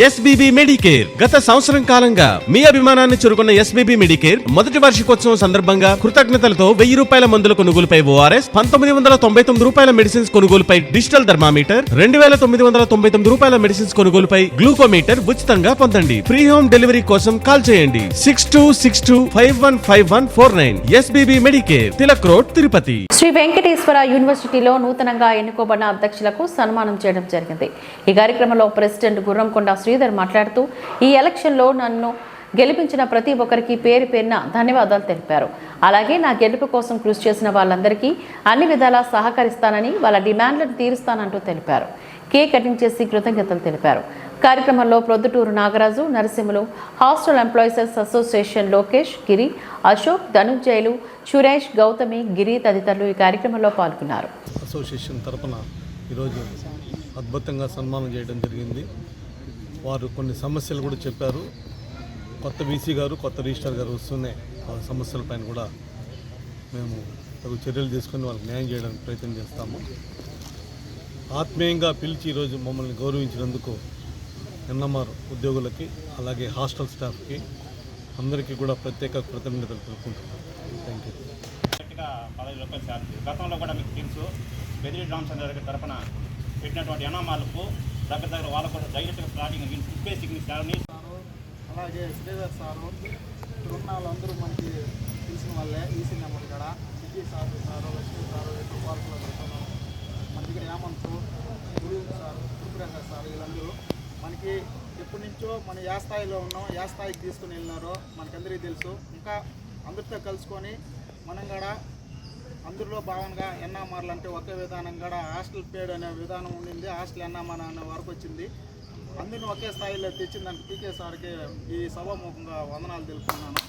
SBB Medicare గత సంవత్సరం కాలంగా మీ అభిమానాన్ని చురుకున్న ఎస్బీబీ మెడికేర్ మొదటి వార్షికోత్సవం సందర్భంగా కృతజ్ఞతలతో వెయ్యి రూపాయల మందుల కొనుగోలుపై ఓఆర్ఎస్ పంతొమ్మిది వందల తొంభై తొమ్మిది రూపాయల మెడిసిన్స్ కొనుగోలుపై డిజిటల్ థర్మామీటర్ రెండు వేల తొమ్మిది వందల తొంభై తొమ్మిది రూపాయల మెడిసిన్స్ కొనుగోలుపై గ్లూకోమీటర్ ఉచితంగా పొందండి. ఫ్రీ హోమ్ డెలివరీ కోసం కాల్ చేయండి. Six two six two five one five one four nine SBB medicare Tilak road Tirupati. Sri Venkateswara యూనివర్సిటీలో నూతనంగా ఎన్నుకోబడిన అధ్యక్షులకు సన్మానం చేయడం జరిగింది. ఈ కార్యక్రమంలో ప్రెసిడెంట్ గుర్రంకొండ శ్రీధర్ మాట్లాడుతూ ఈ ఎలక్షన్లో నన్ను గెలిపించిన ప్రతి ఒక్కరికి పేరు పేరున ధన్యవాదాలు తెలిపారు. అలాగే నా గెలుపు కోసం కృషి చేసిన వాళ్ళందరికీ అన్ని విధాలా సహకరిస్తానని వాళ్ళ డిమాండ్లను తీరుస్తానంటూ తెలిపారు. కేక్ కటింగ్ చేసి కృతజ్ఞతలు తెలిపారు. కార్యక్రమంలో Proddatur Nagaraju Narasimhulu hostel employees association Lokesh Giri Ashok Dhanunjayulu Suresh Gauthami Giri తదితరులు ఈ కార్యక్రమంలో పాల్గొన్నారు. అసోసియేషన్ తరఫున ఈరోజు అద్భుతంగా సన్మానం చేయడం జరిగింది. వారు కొన్ని సమస్యలు కూడా చెప్పారు. కొత్త వీసీ గారు కొత్త రిజిస్టర్ గారు వస్తూనే ఆ సమస్యలపైన కూడా మేము తగు చర్యలు తీసుకొని వాళ్ళకి న్యాయం చేయడానికి ప్రయత్నం చేస్తాము. ఆత్మీయంగా పిలిచి ఈరోజు మమ్మల్ని గౌరవించినందుకు ఎన్ఎంఆర్ ఉద్యోగులకి అలాగే హాస్టల్ స్టాఫ్కి అందరికీ కూడా ప్రత్యేక కృతజ్ఞతలు తెలుపుకుంటున్నాను థ్యాంక్ యూ పదహైదు రూపాయలు గతంలో కూడా మీకు తెలుసు బెదిరి రామచంద్ర గారి తరఫున పెట్టినటువంటి ఎనామాలకు దగ్గర దగ్గర వాళ్ళకు కూడా డైరెక్ట్గా స్టార్టింగ్ ఫిఫ్టీ సిగ్నింగ్ శాలరీ అలాగే శ్రీధర్ సారు ఉన్న వాళ్ళందరూ మనకి తెలిసిన వాళ్ళే ఈసీ నెంబర్ ఇక్కడ. సిద్ధి సారు సారు లక్ష్మీ సారు ఎక్కువ పార్కులో పెడుతున్నాం మన దగ్గర హేమంత్ గురువు సారు త్రిపురంగ సారు వీళ్ళందరూ మనకి ఎప్పటి నుంచో మన ఏ స్థాయిలో ఉన్నాం ఏ స్థాయికి తీసుకుని వెళ్ళినారో మనకందరికీ తెలుసు. ఇంకా అందరితో కలుసుకొని మనం కూడా అందులో భాగంగా ఎన్ఆర్లు అంటే ఒకే విధానం కూడా హాస్టల్ పేడ్ అనే విధానం ఉండింది. హాస్టల్ ఎన్ఆర్మన్ అనే వరకు వచ్చింది. అందరిని ఒకే స్థాయిలో తెచ్చింది దానికి పీకే సార్కి ఈ సభాముఖంగా వందనాలు తెలుపుతున్నాను.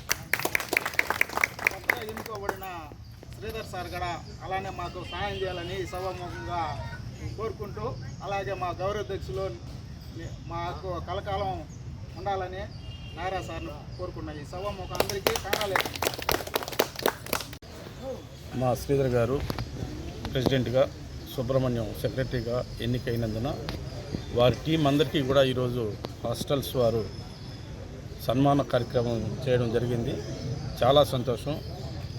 కొత్తగా ఎన్నుకోబడిన శ్రీధర్ సార్ కూడా అలానే మాకు సహాయం చేయాలని ఈ సభాముఖంగా కోరుకుంటూ అలాగే మా గౌరవాధ్యక్షులు మాకు కలకాలం ఉండాలని నారా సార్ను కోరుకున్నాను ఈ సభాముఖం అందరికీ కనాలేదు మా శ్రీధర్ గారు ప్రెసిడెంట్గా సుబ్రహ్మణ్యం సెక్రటరీగా ఎన్నికైనందున వారి టీం అందరికీ కూడా ఈరోజు హాస్టల్స్ వారు సన్మాన కార్యక్రమం చేయడం జరిగింది. చాలా సంతోషం.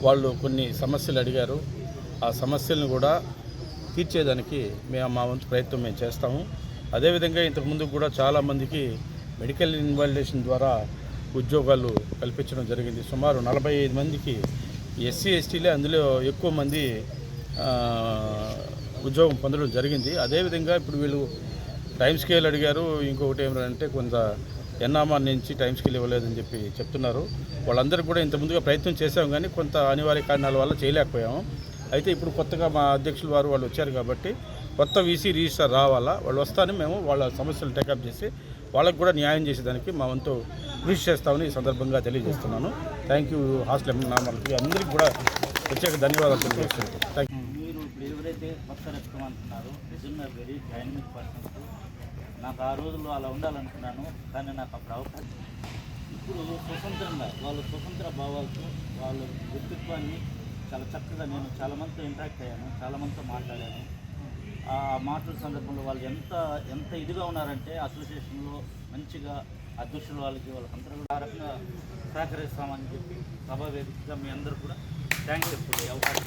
వాళ్ళు కొన్ని సమస్యలు అడిగారు. ఆ సమస్యలను కూడా తీర్చేదానికి మేము మా వంతు ప్రయత్నం మేము చేస్తాము. అదేవిధంగా ఇంతకుముందు కూడా చాలామందికి మెడికల్ ఇన్వాల్యుయేషన్ ద్వారా ఉద్యోగాలు కల్పించడం జరిగింది. సుమారు నలభై ఐదు మందికి ఎస్సీ ఎస్టీలే అందులో ఎక్కువ మంది ఉద్యోగం పొందడం జరిగింది. అదేవిధంగా ఇప్పుడు వీళ్ళు టైం స్కేల్ అడిగారు. ఇంకొకటి ఏమంటే కొంత ఎన్నామా నుంచి టైం స్కేల్ ఇవ్వలేదని చెప్పి చెప్తున్నారు. వాళ్ళందరూ కూడా ఇంత ముందుగా ప్రయత్నం చేశాం కానీ కొంత అనివార్య కారణాల వల్ల చేయలేకపోయాము అయితే ఇప్పుడు కొత్తగా మా అధ్యక్షులు వారు వాళ్ళు వచ్చారు కాబట్టి కొత్త వీసీ రిజిస్టర్ రావాలా? వాళ్ళు వస్తానే మేము వాళ్ళ సమస్యలు టేకప్ చేసి వాళ్ళకు కూడా న్యాయం చేసేదానికి మా వంతు కృషి చేస్తామని ఈ సందర్భంగా తెలియజేస్తున్నాను. థ్యాంక్ యూ హాస్టల్ నామాలకి అందరికీ కూడా ప్రత్యేక ధన్యవాదాలు తెలియజేస్తున్నాను. థ్యాంక్ యూ మీరు ఇప్పుడు ఎవరైతే కొత్త రకం అంటున్నారో నిజంగా వెరీ డైనమిక్ పర్సన్స్ నాకు ఆ రోజుల్లో అలా ఉండాలనుకున్నాను కానీ నాకు అప్పుడు అవకాశం ఇప్పుడు స్వతంత్రంగా వాళ్ళ స్వతంత్ర భావాలతో వాళ్ళ వ్యక్తిత్వాన్ని చాలా చక్కగా నేను చాలా మందితో ఇంటరాక్ట్ అయ్యాను చాలా మందితో మాట్లాడాను. ఆ మాటల సందర్భంలో వాళ్ళు ఎంత ఎంత ఇదిగా ఉన్నారంటే అసోసియేషన్లో మంచిగా అధ్యక్షులు వాళ్ళకి వాళ్ళకందరూ కూడా ఆ రకంగా సహకరిస్తామని చెప్పి సభా వేదికగా మీ అందరూ కూడా థ్యాంక్స్ చెప్పుకుంటే అవకాశం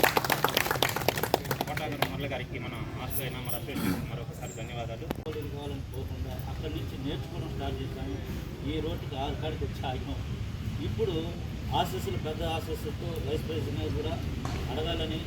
కోటాగారు మురళి గారికి మన అయినా మన అసోసియేషన్ మరొకసారి ధన్యవాదాలు. కావాలని పోకుండా అక్కడి నుంచి నేర్చుకోవడం స్టార్ట్ చేశాను ఈ రోడ్డుకి ఆరు కాడికి వచ్చి ఆగినాం. ఇప్పుడు ఆశీస్సులు పెద్ద ఆశీస్సులతో వైస్ ప్రెసిడెంట్ కూడా అడగాలని